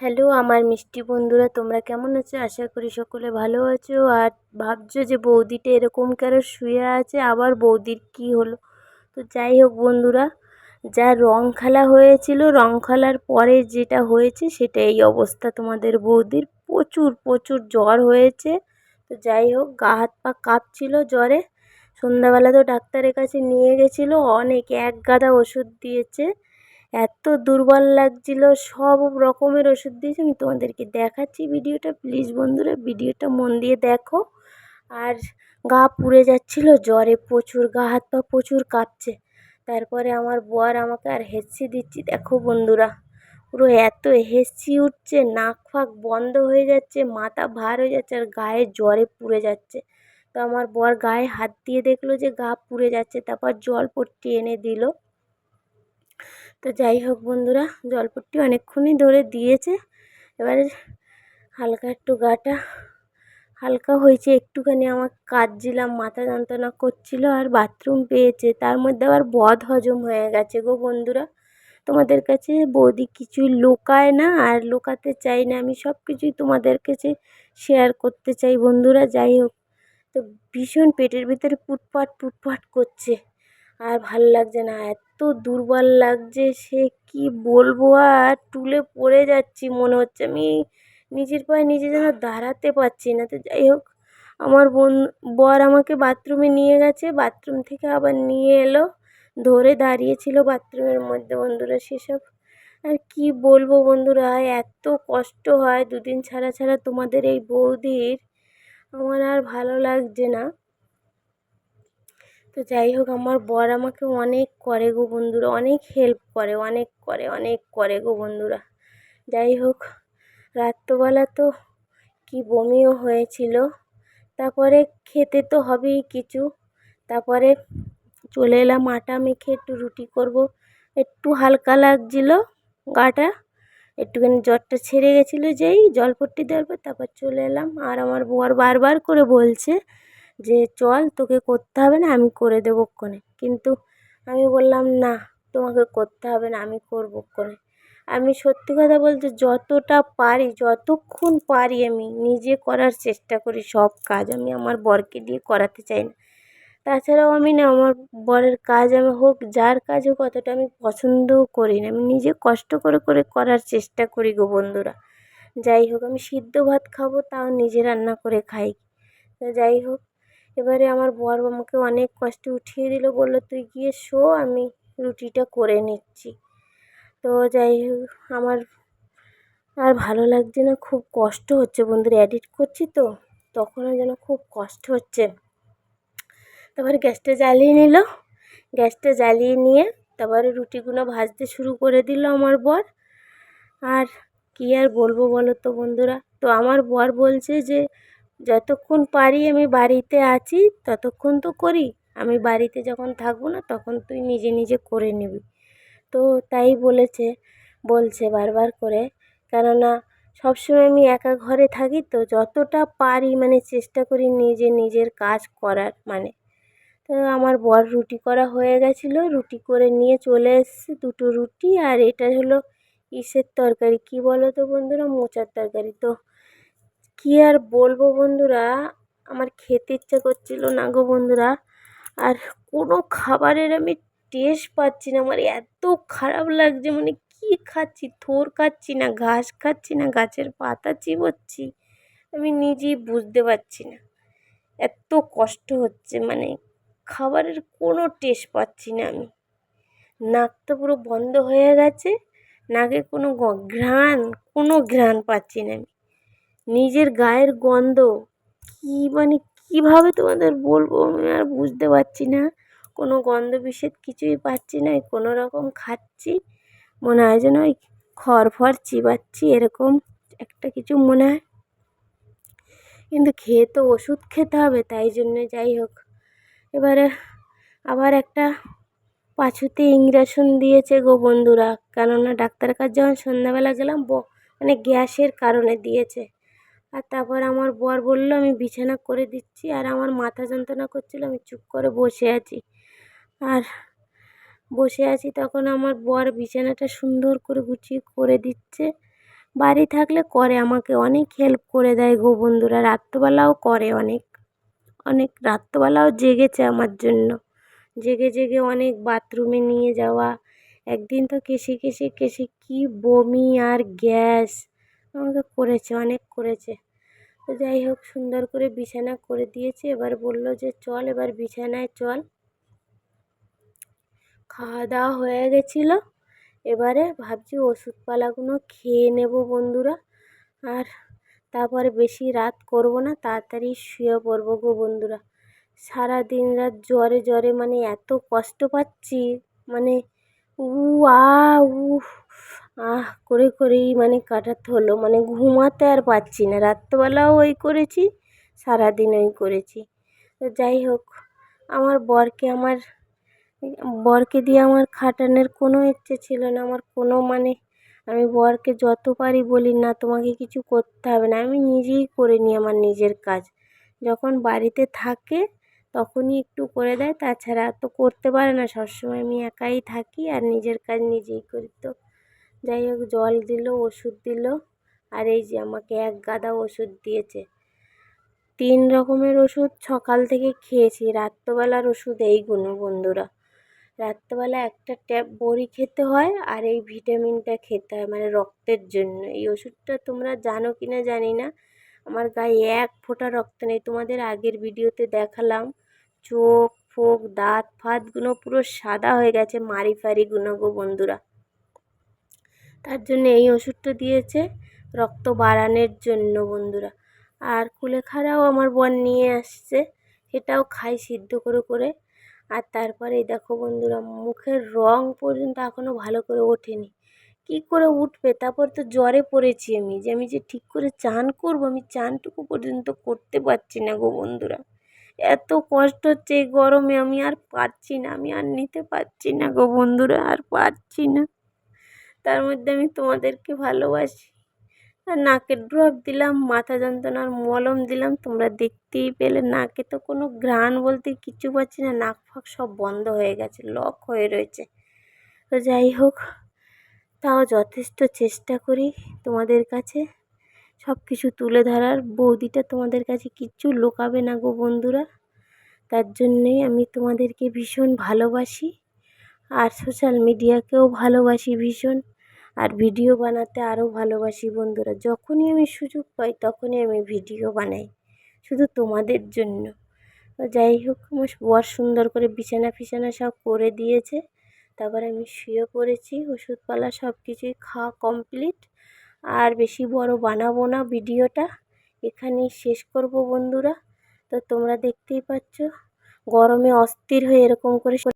Hello, আমার মিষ্টি বন্ধুরা, তোমরা কেমন আছো? আশা করি সকলে ভালো আছো। আর ভাবছ যে বৌদিটা এরকম কেন শুয়ে আছে? আবার বৌদির কি হলো? তো যাই হোক বন্ধুরা, যা রং খেলা হয়েছিল, রং খেলার পরে যেটা হয়েছে, সেটা এই অবস্থা তোমাদের বৌদির। প্রচুর প্রচুর জ্বর হয়েছে। তো যাই হোক, গা হাত পা কাঁপছিল জ্বরে। সন্ধ্যাবেলা তো ডাক্তারের কাছে নিয়ে গেছিল, অনেক এক গাদা ওষুধ দিয়েছে। এত দুর্বল লাগছিল, সব রকমের ওষুধ দিয়েছি, আমি তোমাদেরকে দেখাচ্ছি ভিডিওটা। প্লিজ বন্ধুরা, ভিডিওটা মন দিয়ে দেখো। আর গা পুড়ে যাচ্ছিল, জ্বরে প্রচুর, গা হাত পা প্রচুর কাঁপছে। তারপরে আমার বর আমাকে আর হেঁচি দিচ্ছি, দেখো বন্ধুরা, পুরো এত হেঁচি উঠছে, নাক ফাঁক বন্ধ হয়ে যাচ্ছে, মাথা ভার হয়ে যাচ্ছে, আর গায়ে জ্বরে পুড়ে যাচ্ছে। তো আমার বর গায়ে হাত দিয়ে দেখল যে গা পুড়ে যাচ্ছে, তারপর জল পট্টি এনে দিল। তো যাই হোক বন্ধুরা, জলপট্টি অনেকক্ষণই ধরে দিয়েছে। এবারে হালকা একটু গাটা, হালকা হয়েছে একটুখানি আমার কাঁদছিলাম, মাথা যন্ত্রণা করছিল আর বাথরুম পেয়েছে, তার মধ্যে আবার বদ হজম হয়ে গেছে গো বন্ধুরা। তোমাদের কাছে বৌদি কিছুই লুকায় না আর লুকাতে চাই না, আমি সব কিছুই তোমাদের কাছে শেয়ার করতে চাই বন্ধুরা, যাই হোক। তো ভীষণ পেটের ভিতরে পুটপাট পুটপাট করছে, আর ভালো লাগছে না এত দুর্বল লাগছে, সে কি বলব? আর টুলে পড়ে যাচ্ছি মনে হচ্ছে। আমি নিজের পায়ে নিজে যেন দাঁড়াতে পারছি না। তো যাই হোক, আমার বোন, বর আমাকে বাথরুমে নিয়ে গেছে। বাথরুম থেকে আবার নিয়ে এলো। ধরে দাঁড়িয়েছিল বাথরুমের মধ্যে বন্ধুরা সেসব। আর কি বলব বন্ধুরা, এত কষ্ট হয় দুদিন ছাড়া ছাড়া তোমাদের এই বৌদির। আমার আর ভালো লাগছে না। তো যাই হোক, আমার বর আমাকে অনেক করে গো বন্ধুরা, অনেক হেল্প করে, অনেক করে অনেক করে গো বন্ধুরা। যাই হোক, রাত্রবেলা তো কি বমিও হয়েছিল। তারপরে খেতে তো হবেই কিছু। তারপরে চলে এলাম, আটা মেখে একটু রুটি করব। একটু হালকা লাগছিল গাটা, একটুখানি জ্বরটা ছেড়ে গেছিল যেই, জলপট্টি দেওয়ার পর তারপর চলে এলাম। আর আমার বর বারবার করে বলছে যে চল তোকে করতে হবে না, আমি করে দেবো ক্ষণে কিন্তু আমি বললাম, না, তোমাকে করতে হবে না, আমি করব ক্ষণে আমি সত্যি কথা বলতে যতটা পারি, যতক্ষণ পারি আমি নিজে করার চেষ্টা করি সব কাজ। আমি আমার বরকে দিয়ে করাতে চাই না। তাছাড়াও আমি না, আমার বরের কাজ আমি হোক, যার কাজ হোক, অতটা আমি পছন্দও করি না। আমি নিজে কষ্ট করে করে করার চেষ্টা করি গো বন্ধুরা। যাই হোক, আমি সিদ্ধ ভাত খাব, তাও নিজে রান্না করে খাই। তো যাই হোক এবারে আমার বর আমাকে অনেক কষ্টে উঠিয়ে দিল, বলল, তুই গিয়ে শো, আমি রুটিটা করে নিচ্ছি। তো যাই হোক, আমার আর ভালো লাগছে না, খুব কষ্ট হচ্ছে, বন্ধুরা এডিট করছি তো, তখনও যেন খুব কষ্ট হচ্ছে। তারপরে গ্যাসটা জ্বালিয়ে নিল, গ্যাসটা জ্বালিয়ে নিয়ে তারপরে রুটিগুলো ভাজতে শুরু করে দিল আমার বর। আর কী আর বলব বলো তো বন্ধুরা? তো আমার বর বলছে যে যতক্ষণ পারি আমি বাড়িতে আছি, ততক্ষণ তো করি। আমি বাড়িতে যখন থাকব না, তখন তুই নিজে নিজে করে নিবি। তো তাই বলেছে, বলছে বারবার করে। কেননা সবসময় আমি একা ঘরে থাকি, তো যতটা পারি মানে চেষ্টা করি নিজে নিজের কাজ করার মানে। তো আমার বর রুটি করা হয়ে গেছিল, রুটি করে নিয়ে চলে এসছে দুটো রুটি। আর এটা হলো ইসের তরকারি। কী বলো তো বন্ধুরা? মোচার তরকারি। তো কী আর বলব বন্ধুরা? আমার খেতে ইচ্ছা করছিল না গো বন্ধুরা। আর কোনো খাবারের আমি টেস্ট পাচ্ছি না। আমার এত খারাপ লাগছে মানে কী খাচ্ছি? থোর খাচ্ছি না, ঘাস খাচ্ছি না, গাছের পাতা চিবোচ্ছি। আমি নিজেই বুঝতে পারছি না। এত কষ্ট হচ্ছে মানে খাবারের কোনো টেস্ট পাচ্ছি না আমি। নাক তো পুরো বন্ধ হয়ে গেছে, নাকে কোনো ঘ্রাণ কোনো ঘ্রাণ পাচ্ছি না আমি। নিজের গায়ের গন্ধ। কী মানে কীভাবে তোমাদের বলব? আমি আর বুঝতে পারছি না। কোনো গন্ধ বিষেদ কিছুই পাচ্ছি না। কোনো রকম খাচ্ছি। মনে হয় যেন ওই খড় ফড় চিবাচ্ছি, এরকম একটা কিছু মনে হয়। কিন্তু খেয়ে তো ওষুধ খেতে হবে, তাই জন্যে যাই হোক। এবারে আবার একটা পাছুতে ইঞ্জেকশন দিয়েছে গো বন্ধুরা। কেননা ডাক্তারের কাছে যখন সন্ধ্যাবেলা গেলাম মানে গ্যাসের কারণে দিয়েছে। আর তারপর আমার বর বলল, আমি বিছানা করে দিচ্ছি। আর আমার মাথা যন্ত্রণা করছিল, আমি চুপ করে বসে আছি। আর বসে আছি তখন আমার বর বিছানাটা সুন্দর করে গুছিয়ে করে দিচ্ছে। বাড়ি থাকলে করে, আমাকে অনেক হেল্প করে দেয় গো বন্ধুরা। রাত্রবেলাও করে অনেক অনেক রাত্রবেলাও জেগেছে আমার জন্য। জেগে জেগে অনেক বাথরুমে নিয়ে যাওয়া। একদিন তো কেসে কেসে কেসে কী বমি আর গ্যাস। আমাকে করেছে, অনেক করেছে। তো যাই হোক, সুন্দর করে বিছানা করে দিয়েছে। এবার বলল যে, চল এবার বিছানায় চল। খাওয়া দাওয়া হয়ে গেছিল। এবারে ভাবছি ওষুধপালাগুলো খেয়ে নেব বন্ধুরা। আর তারপরে বেশি রাত করব না, তাড়াতাড়ি শুয়ে পড়ব গো বন্ধুরা। সারা দিন রাত জ্বরে জ্বরে মানে এত কষ্ট পাচ্ছি মানে উ আ উফ। আহ, করে করেই মানে কাটাতে হলো। মানে ঘুমাতে আর পারছি না। রাত্রেবেলাও ওই করেছি, সারাদিন ওই করেছি। তো যাই হোক, আমার বরকে আমার, বরকে দিয়ে আমার খাটানোর কোনো ইচ্ছে ছিল না। আমার কোনো মানে আমি বরকে যত পারি বলি, না, তোমাকে কিছু করতে হবে না। আমি নিজেই করে নিই আমার নিজের কাজ। যখন বাড়িতে থাকে, তখনই একটু করে দেয়। তাছাড়া তো করতে পারে না। সবসময় আমি একাই থাকি আর নিজের কাজ নিজেই করি। তো যাই হোক, জল দিল, ওষুধ দিল। আর এই যে আমাকে এক গাদা ওষুধ দিয়েছে। তিন রকমের ওষুধ সকাল থেকে খেয়েছি। রাত্রবেলার ওষুধ এইগুলো বন্ধুরা। রাত্রেবেলা একটা ট্যাব বড়ি খেতে হয় আর এই ভিটামিনটা খেতে হয় মানে রক্তের জন্য। এই ওষুধটা তোমরা জানো কি না জানি না। আমার গায়ে এক ফোঁটা রক্ত নেই। তোমাদের আগের ভিডিওতে দেখালাম। চোখ, ফোক, দাঁত ফাতগুলো পুরো সাদা হয়ে গেছে। মারি ফারিগুলো গো বন্ধুরা। তার জন্য এই ওষুধটা দিয়েছে রক্ত বাড়ানোর জন্য বন্ধুরা। আর কুলেখাড়াও আমার বোন নিয়ে আসছে, সেটাও খাই সিদ্ধ করে করে। আর তারপরে দেখো বন্ধুরা, মুখের রঙ পর্যন্ত এখনও ভালো করে ওঠেনি। কী করে উঠবে? তারপর তো জ্বরে পড়েছি আমি, যে আমি যে ঠিক করে চান করব, আমি চানটুকু পর্যন্ত করতে পারছি না গো বন্ধুরা। এত কষ্ট হচ্ছে এই গরমে, আমি আর পারছি না, আমি আর নিতে পারছি না গো বন্ধুরা, আর পারছি না। তার মধ্যে আমি তোমাদেরকে ভালোবাসি। আর নাকের ড্রপ দিলাম, মাথা যন্ত্রণার মলম দিলাম, তোমরা দেখতেই পেলে নাকে তো কোনো ঘ্রাণ বলতে কিছু পাচ্ছি না, নাক ফাঁক সব বন্ধ হয়ে গেছে লক হয়ে রয়েছে। তো যাই হোক, তাও যথেষ্ট চেষ্টা করি তোমাদের কাছে সব কিছু তুলে ধরার। বৌদিটা তোমাদের কাছে কিচ্ছু লুকাবে না গো বন্ধুরা, তার জন্যেই আমি তোমাদেরকে ভীষণ ভালোবাসি। আর সোশ্যাল মিডিয়াকেও ভালোবাসি ভীষণ। আর ভিডিও বানাতে আরও ভালোবাসি বন্ধুরা। যখনই আমি সুযোগ পাই, তখনই আমি ভিডিও বানাই। শুধু তোমাদের জন্য। যাই হোক, আমার বর সুন্দর করে বিছানা ফিছানা সব করে দিয়েছে। তারপর আমি শুয়ে পড়েছি। ওষুধপালা সব কিছুই খাওয়া কমপ্লিট আর বেশি বড় বানাবো না ভিডিওটা এখানেই শেষ করব বন্ধুরা। তো তোমরা দেখতেই পাচ্ছ, গরমে অস্থির হয়ে এরকম করে